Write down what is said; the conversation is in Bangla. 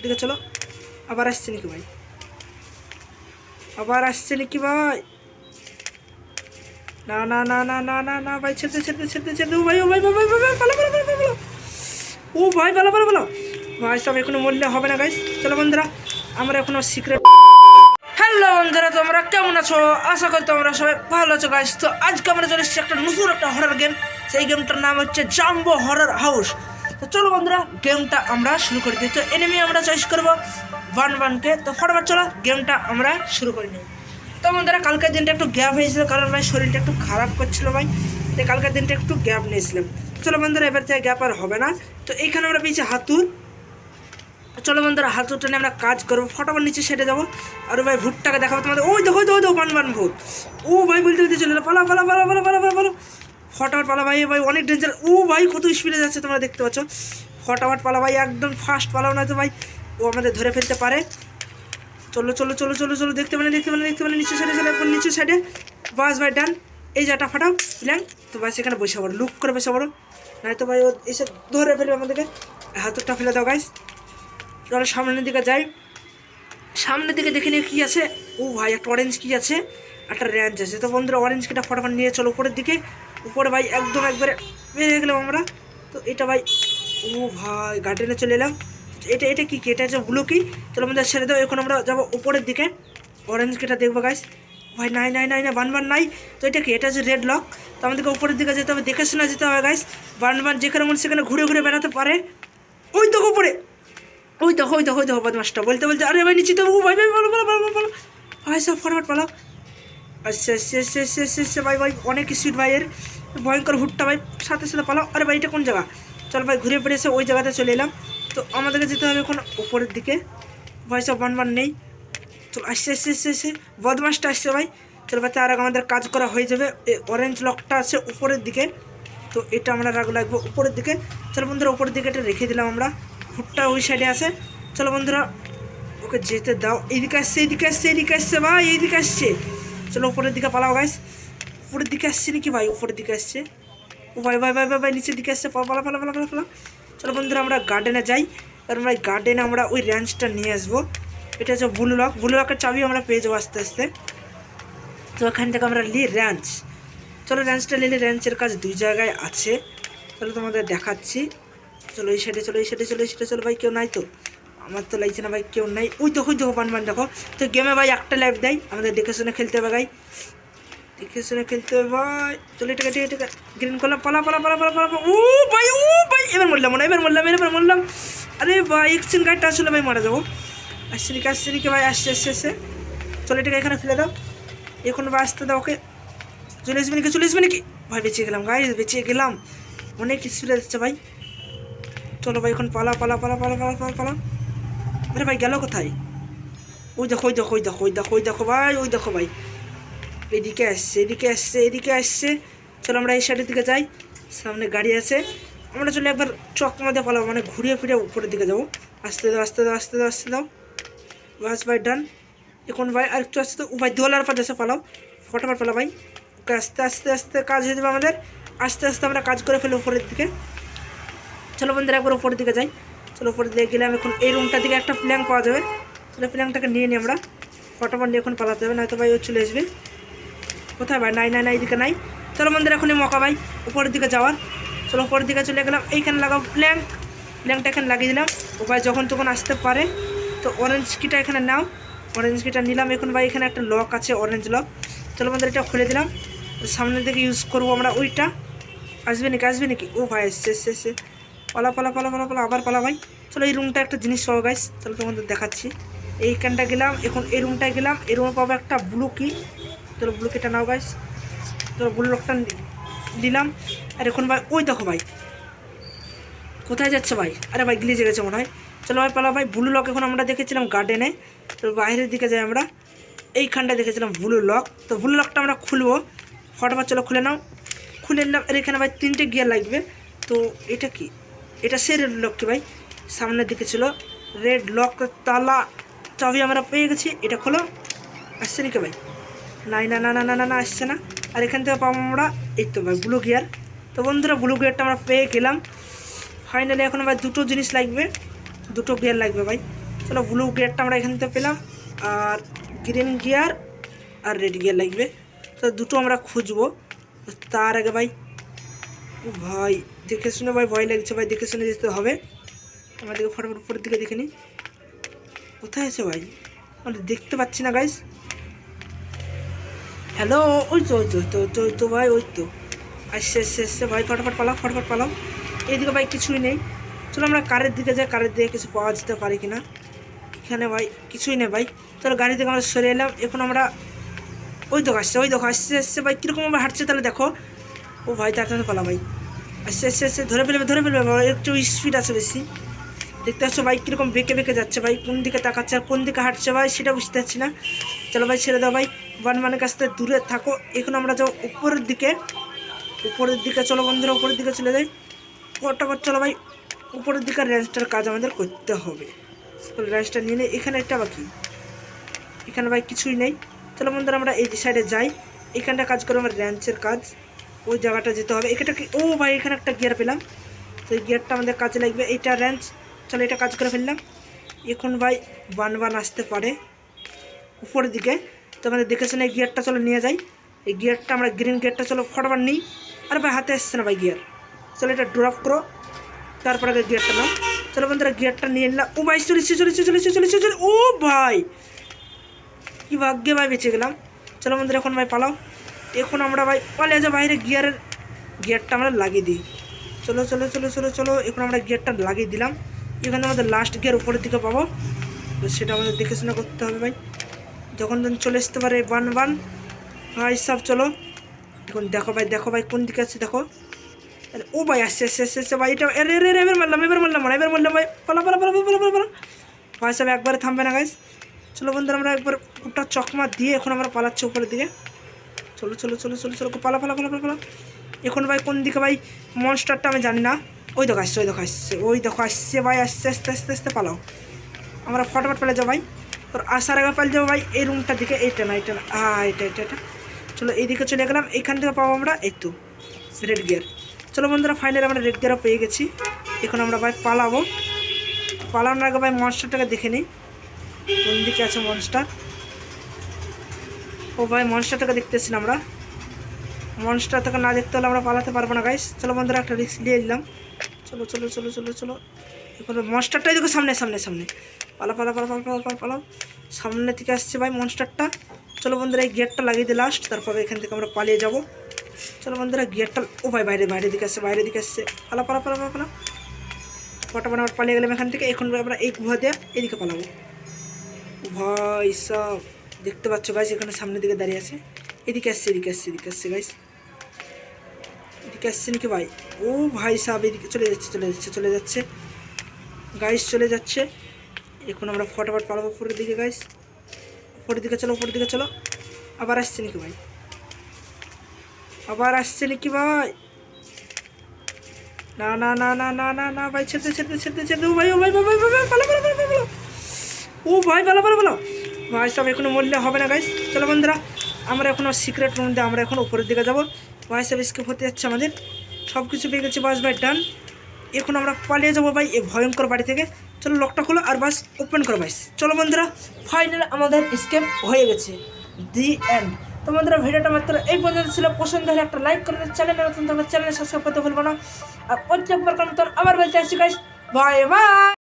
এদিকে চলো। আবার আসছে নাকি ভাই? আবার আসছে নাকি ভাই? না না না না না না না, ভাই, ছেড়ে ছেড়ে ছেড়ে ছেড়ে ও ভাই ও ভাই ভাই ভাই ভাই, পালা পালা পালা পালা। ও ভাই, পালা পালা পালা। ভাই, সব এখনও মরলে হবে না গাইস চলো, বন্ধুরা, আমরা এখনও সিক্রেট হ্যালো বন্ধুরা, তোমরা কেমন আছো? আশা করি তোমরা সবাই ভালো আছো গাইস তো আজকে আমরা চলে এসেছি একটা নতুন একটা হরার গেম সেই গেমটার নাম হচ্ছে জাম্বো হরার হাউস তো চলো বন্ধুরা গেমটা আমরা শুরু করে দিই। তো এনিমি আমরা চয়েস করব ওয়ান ওয়ানকে তো ফটাফট চলো গেমটা আমরা শুরু করে নিই। তো বন্ধুরা, কালকের দিনটা একটু গ্যাপ হয়েছিল কারণ ভাই শরীরটা একটু খারাপ করছিল ভাই। তো কালকের দিনটা একটু গ্যাপ নিয়েছিলাম। চলো বন্ধুরা, এবার থেকে গ্যাপ আর হবে না। তো এইখানে আমরা পেয়েছি হাতুর চলো বন্ধুরা হাতুরটা নিয়ে আমরা কাজ করব। ফটাফট নিচে সেটে যাব। আর ভাই ভুটটাকে দেখাবো তোমাদের। ওই দেখো দেখো দেখো বান বান ভূত। ও ভাই বলতে বলতে চলে পালা পালা পালা পালা পালা পালা পালা। ফটাফট পালা ভাই ভাই অনেক ডেঞ্জার ও ভাই, কত স্পিডে যাচ্ছে তোমরা দেখতে পাচ্ছ। ফটাফট পালা ভাই, একদম ফাস্ট পালাও না তো ভাই। ও আমাদের ধরে ফেলতে পারে। চলো চলো চলো চলো চলো, দেখতে পেলে দেখতে পেলে দেখতে পেলে নিচে সাইডে চলে এখন নিচে সাইডে বাস ভাই ডান এই জাটা ফাটাও প্ল্যান তো ভাই, সেখানে বসে পড়ো লুক করে বসে পড়ো। নাই তো ভাই, ও এসে ধরে ফেলবে আমাদেরকে। হাতুরটা ফেলে দাও গাইস চলো, সামনের দিকে যাই। সামনের দিকে দেখে নিয়ে কী আছে। ও ভাই, একটা অরেঞ্জ কী আছে? একটা র্যাঞ্চ আছে। তো বন্ধুরা অরেঞ্জ কিটা ফটাফট নিয়ে চলো, উপরের দিকে। উপরে ভাই একদম একবারে বেরিয়ে গেলাম আমরা। তো এটা ভাই, ও ভাই গার্ডেনে চলে এলাম। এটা এটা কি কি? এটা হচ্ছে ব্লু কি? চলো আমাদের ছেড়ে দাও, এখন আমরা যাব উপরের দিকে। অরেঞ্জ কিটা দেখব গাইস ভাই, নাই নাই নাই না বান বান নাই। তো এটা কি? এটা হচ্ছে রেড লক তো আমাদেরকে উপরের দিকে যেতে হবে, দেখে শোনা যেতে হবে গাইস বান বান যেখানে মনে সেখানে ঘুরে ঘুরে বেড়াতে পারে। ওই তো উপরে। ওই দেখো ওই দেখো ওই দেখো বদমাসটা বলতে বলতে, আরে ভাই, নিচে তো ভাই ভাই বলো বলো বলো বলো ভাই, সব ফটাফট পালাও। আচ্ছা আচ্ছা আচ্ছা ভাই অনেক স্পিড ভাই এর ভয়ঙ্কর হুটটা ভাই, সাথে সাথে পালাও। আরে ভাই, এটা কোন জায়গা? চল ভাই, ঘুরে ফিরে এসে ওই জায়গাতে চলে এলাম। তো আমাদেরকে যেতে হবে এখন উপরের দিকে। ভাই সব বান নেই। চল আসছে আসছে আসছে আসছে বদমাসটা আসছে ভাই। চল ভাই, তার আগে আমাদের কাজ করা হয়ে যাবে। এই অরেঞ্জ লকটা আছে উপরের দিকে। তো এটা আমরা রাগ লাগবো উপরের দিকে। চলো বন্ধুরা, উপরের দিকে এটা রেখে দিলাম আমরা। ফুটটা ওই সাইডে আছে। চলো বন্ধুরা, ওকে যেতে দাও। এইদিকে আসছে এইদিকে আসছে এইদিকে আসছে, ভাই, এইদিকে আসছে। চলো উপরের দিকে পালাও গাইস উপরের দিকে আসছে নাকি? ভাই, উপরের দিকে আসছে। ও ভাই ভাই ভাই ভাই ভাই, নিচের দিকে আসছে। পালা পালা পালা পালা পালা চলো বন্ধুরা, আমরা গার্ডেনে যাই। কারণ ভাই গার্ডেনে আমরা ওই র্যাঞ্চটা নিয়ে আসব। এটা হচ্ছে ব্লু লক ব্লু লকের চাবি আমরা পেয়ে যাব আস্তে আস্তে। তো এখান থেকে আমরা লি র্যাঞ্চ চলো র্যাঞ্চটা নিলে র্যাঞ্চের কাজ দুই জায়গায় আছে। চলো তোমাদের দেখাচ্ছি। চলো এই সাইডে চলো এই সাইডে চলো এই সাইডে চলো ভাই, কেউ নাই তো? আমার তো লাগছে না ভাই, কেউ নাই। ওই দেখো দেখো পান দেখো। তো গেমে ভাই একটা লাইফ দেয় আমাদের দেখে শুনে খেলতে হবে ভাই দেখে শুনে খেলতে হবে ভাই। চলো এটাকে ঠিক আছে গ্রিন করলাম, পালা পালা পালা পালা পালা। ও ভাই ও ভাই, এবার মরলাম না এবার মরলাম এবার মরলাম। আরে ভাই এক্সচেঞ্জ গাড়িটা আসলে ভাই, মারা যাব। আসছে নাকি আসছে নাকি ভাই, আসছে আসছে আসছে। চলো এটাকে এখানে ফেলে দাও। এখন ভাই, আসতে দাও, ওকে। চলে আসবে নাকি, চলে আসবে নাকি? ভাই, বেঁচে গেলাম গাই বেঁচে গেলাম। অনেক স্পিড যাচ্ছে ভাই। চলো ভাই, এখন পালা পালা পালা পালা পালা পালা পালা। আরে ভাই, গেল কোথায়? ওই দেখো ওই দেখো ওই দেখো ওই দেখো ওই দেখো ভাই, ওই দেখো ভাই। এদিকে আসছে এদিকে আসছে এদিকে আসছে। চলো আমরা এই সাইডের দিকে যাই। সামনে গাড়ি আছে। আমরা চলে একবার চক মধ্যে পালাবো মানে ঘুরিয়ে ফিরে উপরের দিকে যাব। আস্তে দাও আস্তে দাও আস্তে দাও আস্তে দাও। বাস, ভাই ডান এখন ভাই, আর একটু আসতে ভাই, দোলার পর দেশে পালাও। ফটাফট পালা ভাই। আস্তে আস্তে আস্তে কাজ হয়ে যাবে আমাদের। আস্তে আস্তে আমরা কাজ করে ফেলি উপরের দিকে। চলো বন্ধুরা, একবার উপরের দিকে যাই। চলো উপরের দিকে গেলাম, এখন এই রুমটার দিকে একটা প্ল্যান পাওয়া যাবে। চলো প্ল্যানটাকে নিয়ে নিই আমরা। ফটাফট নিয়ে এখন পালাতে হবে, নয়তো ভাই ও চলে আসবে। কোথায় ভাই? নাই নাই নাই, এদিকে নাই। চলো বন্ধুরা এখনই মকা ভাই, উপরের দিকে যাওয়ার। চলো উপরের দিকে চলে গেলাম, এইখানে লাগাও প্ল্যাঙ্ক প্ল্যাঙ্কটা এখানে লাগিয়ে দিলাম। ও ভাই যখন তখন আসতে পারে, তো অরেঞ্জ কিটা এখানে নাও। অরেঞ্জ কিটা নিলাম, এখন ভাই এখানে একটা লক আছে অরেঞ্জ লক চলো বন্ধুরা এটা খুলে দিলাম। সামনের দিকে ইউজ করব আমরা, ওইটা। আসবে নাকি? আসবে নাকি? ও ভাই, এসছে এসছে এসছে। পালা পালা পালা পালা পালা, আবার পালা ভাই। চলো এই রুমটা একটা জিনিস সহ গাইস চলো তোমাদের দেখাচ্ছি। এইখানটা গেলাম, এখন এই রুমটায় গেলাম, এই রুমে পাবো একটা ব্লু কি চলো ব্লু কিটা নাও গাইস চলো ব্লু লকটা দিলাম আর এখন ভাই, ওই দেখো ভাই। কোথায় যাচ্ছে ভাই? আরে ভাই গিলিজে গেছে মনে হয়। চলো ভাই, পালা ভাই ব্লু লক এখন আমরা দেখেছিলাম গার্ডেনে তো বাইরের দিকে যাই আমরা। এইখানটা দেখেছিলাম ব্লু লক তো ব্লু লকটা আমরা খুলবো। ফটাফট চলো খুলে নাও। খুলে নিলাম। আর এখানে ভাই তিনটে গিয়ার লাগবে। তো এটা কি? এটা সে রেড লক কি ভাই? সামনের দিকে ছিল। রেড লক তালা। চাবি আমরা পেয়ে গেছি। এটা খোলো। আসছে নাকি ভাই? নাই, না না না না না না, আসছে না। আর এখান থেকে পাবো আমরা এই তো ভাই ব্লু গিয়ার তো বন্ধুরা ব্লু গিয়ারটা আমরা পেয়ে গেলাম। ফাইনালি এখন ভাই দুটো জিনিস লাগবে। দুটো গিয়ার লাগবে ভাই। চলো ব্লু গিয়ারটা আমরা এখান থেকে পেলাম। আর গ্রিন গিয়ার আর রেড গিয়ার লাগবে। তো দুটো আমরা খুঁজবো। তার আগে ভাই ভাই দেখে শুনে ভাই ভয় লাগছে ভাই দেখে শুনে যেতে হবে। আমাদেরকে ফটোফট উপরের দিকে দেখে নিই কোথায় আছে ভাই? আমরা দেখতে পাচ্ছি না গাইস হ্যালো ওই তো ওই তো তো, তো তো ভাই ওই তো। আসছে আসছে আসছে ভাই ফটাফট পালাও ফটাফট পালাও। এইদিকে ভাই কিছুই নেই। চলো আমরা কারের দিকে যাই কারের দিকে কিছু পাওয়া যেতে পারি কিনা। এখানে ভাই কিছুই নেই ভাই। চলো গাড়ি থেকে আমরা সরে এলাম। এখন আমরা ওই তো আসছে ওই দেখো আসছে আসছে ভাই। কীরকম আমরা হাঁটছে তাহলে দেখো। ও ভাই তাড়াতাড়ি পালা ভাই। আসছে আসছে আসছে, ধরে ফেলবে ধরে ফেলবে একটু স্পিড আছে বেশি। দেখতে পাচ্ছ ভাই, কীরকম বেঁকে বেঁকে যাচ্ছে ভাই, কোন দিকে তাকাচ্ছে আর কোন দিকে হাঁটছে ভাই, সেটা বুঝতে পারছি না। চলো ভাই, ছেড়ে দাও ভাই বান মানের কাছ থেকে দূরে থাকো। এখন আমরা যাও উপরের দিকে। উপরের দিকে চলো বন্ধুরা, উপরের দিকে চলে যাই। ফটাফট চলো ভাই, উপরের দিকে রেঞ্জটার কাজ আমাদের করতে হবে। রেঞ্জটা নিয়ে নিই, এখানে একটা বাকি এখানে ভাই কিছুই নেই। চলো বন্ধুরা, আমরা এই সাইডে যাই। এখানটা কাজ করে আমার র্যাঞ্চের কাজ। ওই জায়গাটা যেতে হবে। এখানটা কি ও ভাই, এখানে একটা গিয়ার পেলাম। তো এই গিয়ারটা আমাদের কাজে লাগবে। এইটা র্যাঞ্চ চলো এটা কাজ করে ফেললাম। এখন ভাই বান বান আসতে পারে উপরের দিকে। তো আমাদের দেখে শুনে গিয়ারটা চলো নিয়ে যাই। এই গিয়ারটা আমরা গ্রিন গিয়ারটা চলো ফটাফট নিই। আর ভাই, হাতে আসছে না ভাই গিয়ার চলো এটা ড্রপ করো। তারপরে গিয়ারটা নাও। চলো বন্ধুরা গিয়ারটা নিয়ে নিলাম। ও ভাই চলেছে চলেছে চলেছে চলেছে চলে ও ভাই! কি ভাগ্যে ভাই বেঁচে গেলাম। চলো বন্ধুরা, এখন ভাই পালাও। এখন আমরা ভাই যা বাইরে গিয়ারের গিয়ারটা আমরা লাগিয়ে দিই। চলো চলো চলো চলো চলো, এখন আমরা গিয়ারটা লাগিয়ে দিলাম। এখানে আমাদের লাস্ট গিয়ার উপরের দিকে পাবো। তো সেটা আমাদের দেখে শুনে করতে হবে ভাই। যখন তখন চলে আসতে পারে বান বান ভাই, সব চলো। এখন দেখো ভাই দেখো ভাই, কোন দিকে আছে, দেখো। ও ভাই, আসছে আসছে আসছে আসছে, ভাই, এটা এরে এরে এবার মারলাম এবার মারলাম এবার মারলাম, ভাই। পালা পালা পালা পালা পালা পালা। ভাই, সব একবারে থামবে না গাইস চলো বন্ধুরা, আমরা একবার ওটা চকমা দিয়ে এখন আমরা পালাচ্ছি উপরের দিকে। চলো চলো চলো চলো চলো, পালা পালা পালা পালা পালা। এখন ভাই কোন দিকে ভাই? মনস্টারটা আমি জানি না। ওই দেখো আসছে, ওই দেখো আসছে, ওই দেখো আসছে ভাই, আসছে, আস্তে আস্তে আস্তে, পালাও। আমরা ফটাফট পেলে যাও ভাই। তোর আসার আগে পালে যাব ভাই, এই রুমটার দিকে, এইটা না এইটা না। আ এটা এটা এটা চলো, এইদিকে চলে গেলাম, এইখান থেকে পাবো আমরা এই তো রেড গিয়ার চলো বন্ধুরা ফাইনালি আমরা রেড গিয়ারও পেয়ে গেছি। এখন আমরা ভাই পালাবো। পালানোর আগে ভাই মনস্টারটাকে দেখে নিই। কোন দিকে আছে মনস্টার ও ভাই মনস্টারটাকে দেখতেছি আমরা। মনস্টার থেকে না দেখতে হলে আমরা পালাতে পারব না গাইস চলো বন্ধুরা, একটা রিস্ক নিয়ে নিলাম। চলো চলো চলো চলো চলো। এখন মনস্টারটাই দেখো সামনে সামনে সামনে। পালা পালা পালা পালা পালা পালা পালাও। সামনে থেকে আসছে ভাই মনস্টারটা চলো বন্ধুরা, এই গিয়ারটা লাগিয়ে দিই লাস্ট তারপরে এখান থেকে আমরা পালিয়ে যাব। চলো বন্ধুরা গিয়ারটা ও ভাই, বাইরে বাইরে দিকে আসছে, বাইরে দিকে আসছে। পালা পালা পালা পালা পালা ফটাফট আমরা পালিয়ে গেলাম এখান থেকে। এখন আমরা এই গুহা দিয়ে এদিকে পালাবো। ভাই সব। দেখতে পাচ্ছ গাইস এখানে সামনের দিকে দাঁড়িয়ে আছে। এদিকে আসছে এদিকে আসছে এদিকে আসছে গাইস এদিকে আসছে নাকি ভাই? ও ভাই সাহেব, এদিকে চলে যাচ্ছে চলে যাচ্ছে চলে যাচ্ছে। গাইস চলে যাচ্ছে। এখন আমরা ফটাফট পালাবো উপরের দিকে গাইস উপরের দিকে চলো, উপরের দিকে চলো। আবার আসছে নাকি ভাই? আবার আসছে নাকি ভাই? না না না না না না না, ভাই, ছেড়ে ছেড়ে ছেড়ে ছেড়ে ও ভাই ও ভাই ভাই ভাই ভাই পালা পালা পালা পালা ও ভাই পালা পালা পালা ভাই সব এখনও মরলে হবে না গাইস চলো বন্ধুরা, আমরা এখনও সিক্রেট রুম দিয়ে আমরা এখন উপরের দিকে যাব। ভাই সব স্কিপ হতে যাচ্ছে আমাদের। সব কিছু পেয়ে গেছি বাস ভাই ডান এখন আমরা পালিয়ে যাব ভাই এই ভয়ঙ্কর বাড়ি থেকে। চলো লকটা খোলো আর বাস ওপেন করো ভাই চলো বন্ধুরা ফাইনাল আমাদের স্কেপ হয়ে গেছে। দি এন্ড তো বন্ধুরা, ভিডিওটা মাত্র এই পর্যন্ত ছিল। পছন্দ হলে একটা লাইক করে চ্যানেলে নতুন চ্যানেল সাবস্ক্রাইব করতে ভুলবো না। আর প্রত্যেকবার কারণ আবার বলতে আসছি গাইস বাই বাই